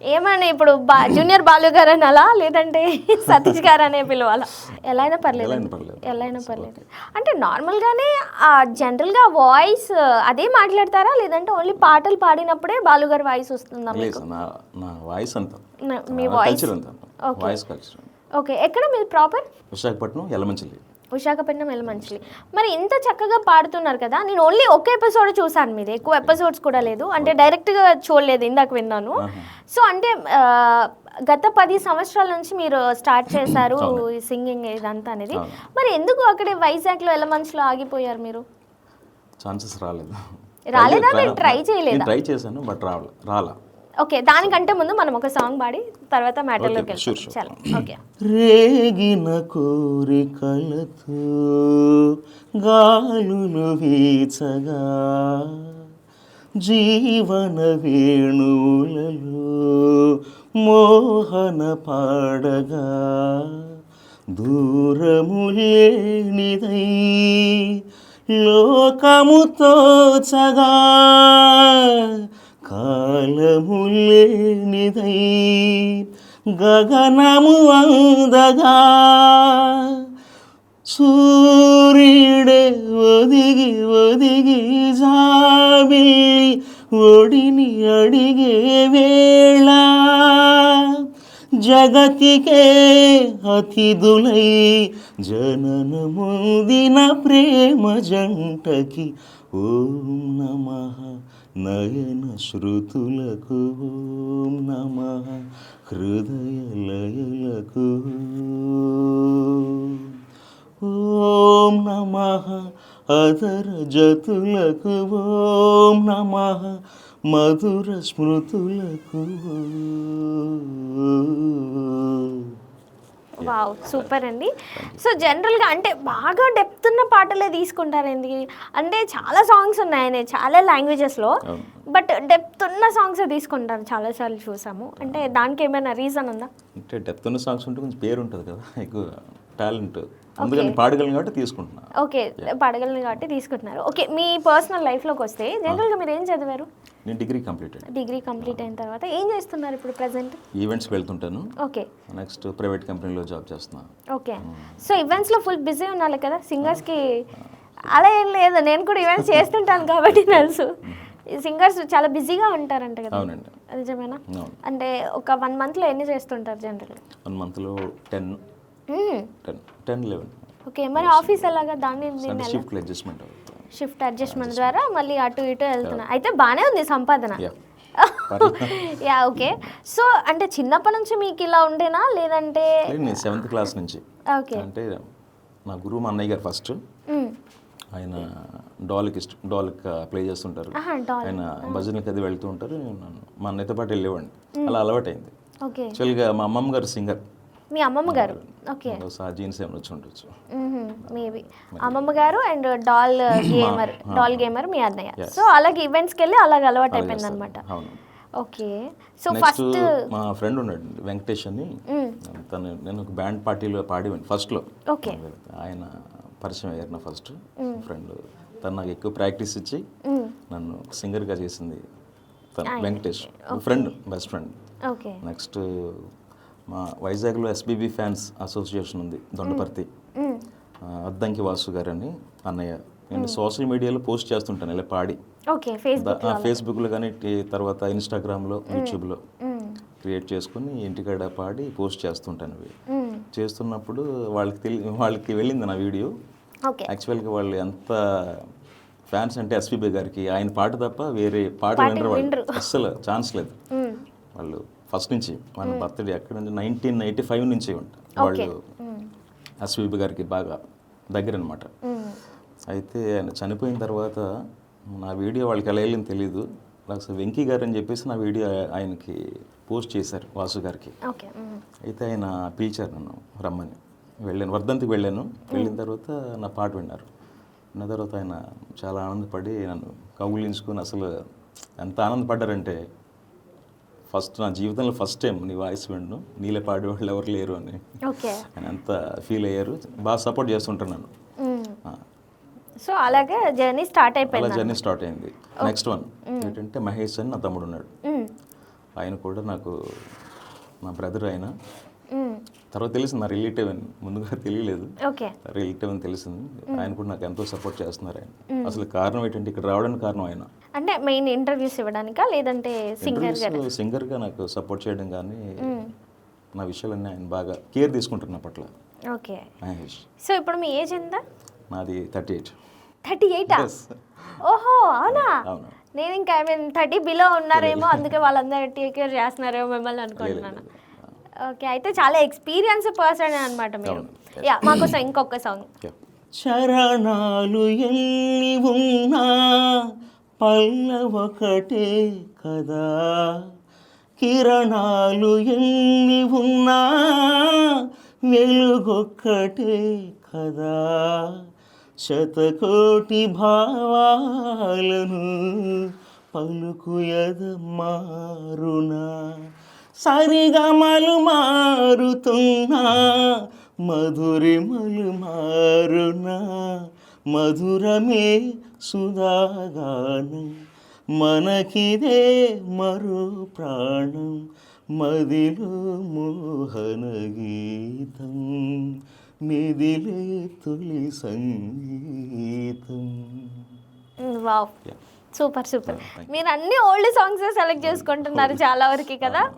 ఏమని ఇప్పుడు బా జూనియర్ బాలు గారు అనాలా లేదంటే సతీష్ గారు అనే పిలవాలా? ఎలా అయినా పర్లేదు. ఎలా అయినా పర్లేదు. అంటే నార్మల్గానే జనరల్గా వాయిస్ అదే మాట్లాడతారా? లేదంటే ఓన్లీ పాటలు పాడినప్పుడే బాలు గారి వాయిస్ వస్తుందా వాయిస్ మీ వాయిస్? Voice okay. ఎక్కడ మీరు ప్రాపర్? విశాఖపట్నం ఎలమంచిలి విశాఖపట్నం వెళ్ళమంచిలి మరి ఇంత చక్కగా పాడుతున్నారు కదా నేను ఓన్లీ ఒక ఎపిసోడ్ చూసాను మీది ఎక్కువ ఎపిసోడ్స్ కూడా లేదు. అంటే డైరెక్ట్గా చూడలేదు ఇందాక విన్నాను. సో అంటే గత పది సంవత్సరాల నుంచి మీరు స్టార్ట్ చేశారు ఈ సింగింగ్ ఇదంతా అనేది. మరి ఎందుకు అక్కడే వైజాగ్లో ఎలమంచిలో ఆగిపోయారు మీరు? ఛాన్సెస్ రాలేదు. రాలేదా? మీరు try చేయలేదా? ట్రై చేశాను బట్ రావాలి రాలా. ఓకే దానికంటే ముందు మనం ఒక సాంగ్ పాడి తర్వాత మ్యాటర్లోకి వెళ్తాం. చాలా ఓకే రేగిన కోరికలతో గాలులు వీచగా జీవన వేణువులలో మోహన పాడగా దూరము లేనిదై లోకముతో చగా కాలములేనిదై గగనము అందగా సూర్యుడే ఒదిగి ఒదిగి జాబిల్లి ఒడిని అడిగే వేళ జగతికే అతిథులై జననముందిన ప్రేమ జంటకి ఓం నమ. నయన శృతులకు నమ హృదయ లయలకు ఓం నమ అదర జతులకు ఓం నమ మధుర స్మృతులకు వావ్ సూపర్ అండి. సో జనరల్గా అంటే బాగా డెప్త్ ఉన్న పాటలే తీసుకుంటారు ఎందుకు అంటే చాలా సాంగ్స్ ఉన్నాయి చాలా లాంగ్వేజెస్లో. బట్ డెప్త్ ఉన్న సాంగ్స్ తీసుకుంటారు చాలాసార్లు చూసాము. అంటే దానికి ఏమైనా రీజన్ ఉందా? అంటే డెప్త్ ఉన్న సాంగ్స్ ఉంటే కొంచెం పేరు ఉంటుంది కదా ఎక్కువ టాలెంట్ అందుకని పాడగలను కాబట్టి తీసుకుంటున్నా ఓకే పడగలను కాబట్టి తీసుకుంటున్నారు. ఓకే మీ పర్సనల్ లైఫ్లోకి వస్తే జనరల్గా మీరు ఏం చదివారు? నేను డిగ్రీ కంప్లీటెడ్ డిగ్రీ కంప్లీట్ అయిన తర్వాత ఏం చేస్తున్నారు ఇప్పుడు ప్రజెంట్ ఈవెంట్స్కి వెళ్తుంటాను. ఓకే నెక్స్ట్ ప్రైవేట్ కంపెనీలో జాబ్ చేస్తున్నాను ఓకే సో ఈవెంట్స్లో ఫుల్ బిజీ ఉండాలి కదా? సింగర్స్కి అలా ఏం లేదు. నేను కూడా ఈవెంట్స్ చేస్తుంటాను కాబట్టి తెలుసు. సింగర్స్ చాలా బిజీగా ఉంటారంట కదా? అవునండి. నిజమేనా? అంటే ఒక వన్ మంత్లో ఎన్ని చేస్తుంటారు జనరల్గా వన్ మంత్లో ten ten ten eleven. Okay మరి ఆఫీస్ ఎలాగా? దాన్ని అంటే షిఫ్ట్లో అడ్జస్ట్మెంట్ షిఫ్ట్ అడ్జస్ట్మెంట్ ద్వారా మళ్ళీ అటు ఇటు వెళ్తున్నా. అయితే బాగానే ఉంది సంపాదన. యా ఓకే సో అంటే చిన్నప్పటి నుంచి మీకు ఇలా ఉండేనా? లేదంటే సెవెంత్ క్లాస్ నుంచి. ఓకే అంటే నా గురువు మా అన్నయ్య గారు ఫస్ట్ ఆయన డాల్కి ఇష్టం డాల్కి ప్లే చేస్తుంటారు. ఆయన భజనకి అది వెళ్తూ ఉంటారు. మా అన్నయ్యతో పాటు వెళ్ళేవాడిని. అలా అలవాటైంది. ఓకే యాక్చువల్గా మా అమ్మమ్మ గారు సింగర్ మీ అమ్మమ్మ గారు? ఓకే జీన్స్ ఏమైనా ఉండొచ్చు. మేబీ. అమ్మమ్మ గారు and doll gamer doll gamer మీ అన్నయ్య. సో అలాగే ఈవెంట్స్కి వెళ్ళి అలాగ అలవాటు అయిపోయింది అనమాట ఓకే సో ఫస్ట్ మా ఫ్రెండ్ ఉన్నాడు వెంకటేష్ అని తను నేను ఒక బ్యాండ్ పార్టీలో పాడేవాడిని ఫస్ట్లో ఓకే ఆయన పరిచయం అయ్యారు నా ఫస్ట్ ఫ్రెండ్ తను నాకు ఎక్కువ ప్రాక్టీస్ ఇచ్చి నన్ను సింగర్గా చేసింది తను Venkatesh. Friend best friend okay next మా వైజాగ్లో ఎస్బీబీ ఫ్యాన్స్ అసోసియేషన్ ఉంది దొండపర్తి. అద్దంకి వాసు గారు అని అన్నయ్య. నేను సోషల్ మీడియాలో పోస్ట్ చేస్తుంటాను ఇలా పాడి. ఫేస్బుక్లో కానీ తర్వాత ఇన్స్టాగ్రామ్లో యూట్యూబ్లో క్రియేట్ చేసుకుని ఇంటికాడ పాడి పోస్ట్ చేస్తుంటాను అవి చేస్తున్నప్పుడు వాళ్ళకి తెలి వాళ్ళకి వెళ్ళింది నా వీడియో. యాక్చువల్గా వాళ్ళు ఎంత ఫ్యాన్స్ అంటే ఎస్పీబీ గారికి ఆయన పాట తప్ప వేరే పాట వినరు వాళ్ళు. అస్సలు ఛాన్స్ లేదు. వాళ్ళు ఫస్ట్ నుంచి వాళ్ళ బర్త్డే ఎక్కడ నుంచి నైన్టీన్ ఎయిటీ ఫైవ్ నుంచి ఉంటారు వాళ్ళు ఎస్పీబీ గారికి బాగా దగ్గర అనమాట అయితే ఆయన చనిపోయిన తర్వాత నా వీడియో వాళ్ళకి ఎలా వెళ్ళింది తెలీదు. అసలు వెంకీ గారు అని చెప్పేసి నా వీడియో ఆయనకి పోస్ట్ చేశారు వాసు గారికి. అయితే ఆయన పిలిచారు నన్ను రమ్మని వెళ్ళాను. వర్ధంతికి వెళ్ళాను. వెళ్ళిన తర్వాత నా పాట విన్నారు. విన్న తర్వాత ఆయన చాలా ఆనందపడి నన్ను కౌగులించుకొని అసలు ఎంత ఆనందపడ్డారంటే ఫస్ట్ నా జీవితంలో ఫస్ట్ టైం నీ వాయిస్ విన్ను. నీళ్ళ పాడేవాళ్ళు ఎవరు లేరు అని. ఆయన అంత ఫీల్ అయ్యారు. బాగా సపోర్ట్ చేస్తుంటారు నన్ను ఆ, సో అలాగే జర్నీ స్టార్ట్ అలా అయిపోయింది? జర్నీ స్టార్ట్ అయింది. నెక్స్ట్ వన్ ఏంటంటే మహేష్ అని నా తమ్ముడు ఉన్నాడు. ఆయన కూడా నాకు నా బ్రదర్ ఆయన. తర్వాత తెలిసింది నా రిలేటివ్ అని ముందుగా తెలియలేదు. ఓకే. రిలేటివ్ అని తెలిసింది. ఆయన కూడా నాకు ఎంతో సపోర్ట్ చేస్తున్నారు ఆయన. అసలు కారణం ఏంటంటే ఇక్కడ రావడానికి కారణం ఆయన. అంటే మెయిన్ ఇంటర్వ్యూస్ ఇవ్వడానికా లేదంటే సింగర్గా సింగర్గా నాకు సపోర్ట్ చేయడం కానీ నా విషయాలన్నీ ఆయన బాగా కేర్ తీసుకుంటారు నా పట్ల. ఓకే. మహేష్. సో ఇప్పుడు మీ ఏజ్ ఎంత? నాది థర్టీ ఎయిట్. థర్టీ ఎయిటా? ఓహో అవునా? అవును. నేను ఇంకా ఐ మీన్ థర్టీ బిలో ఉన్నారేమో అందుకే వాళ్ళందరూ టేక్ కేర్ చేస్తున్నారేమో మిమ్మల్ని అనుకుంటున్నాను. ఓకే అయితే చాలా ఎక్స్పీరియన్స్ పర్సన్ అనమాట మీరు. యా మాకోసం ఇంకొక సాంగ్. చరణాలు ఎన్ని ఉన్నా పల్లవొకటే కదా. కిరణాలు ఎన్ని ఉన్నా వెలుగొక్కటే కదా. శతకోటి భావాలను పలుకు మారునా సరిగమలు మారుతున్నా మధురిమలు మారునా మధురమే సుధాగానం. మనకిదే మరో ప్రాణం మదిలో మోహన గీతం మిదిలే తొలి సంగీతం. వావ్. Super super. మీరు అన్ని ఓల్డ్ సాంగ్స్ సెలెక్ట్ చేసుకుంటున్నారు చాలా వరకు కదా?